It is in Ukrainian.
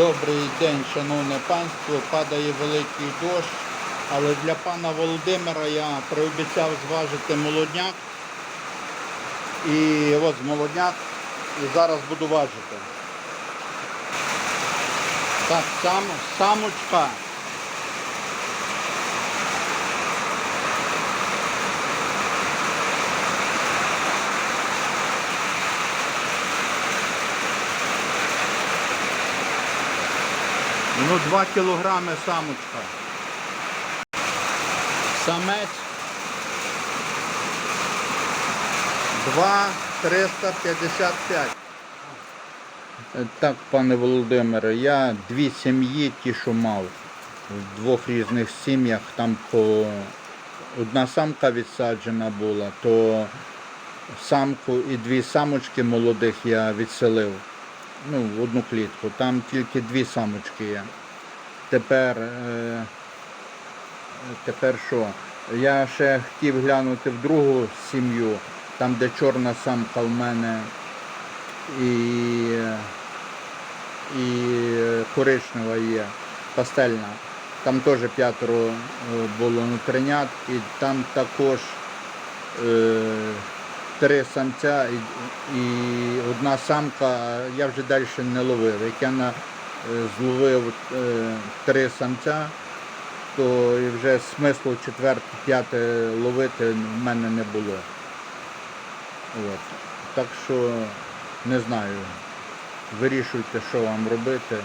Добрий день, шановне панство. Падає великий дощ, але для пана Володимира я приобіцяв зважити молодняк. І ось молодняк. І зараз буду важити. Так, сам, самочка. Ну, 2 кілограми самочка. Самець 2 355. Е, Так, пане Володимире, я дві сім'ї ті, що мав в двох різних сім'ях, там по одна самка відсаджена була, то самку і дві самочки молодих я відселив. Ну, в одну клітку. Там тільки дві самочки є. Тепер, е, тепер що? Я ще хотів глянути в другу сім'ю, там де чорна самка в мене і, і коричнева є, пастельна. Там теж п'ятеро е, було нутринят, і там також е, три самця і, і одна самка, я вже далі не ловив. Як я на, е, зловив е, три самця, то вже смислу четверте, п'яте ловити в мене не було. От. Так що не знаю. Вирішуйте, що вам робити.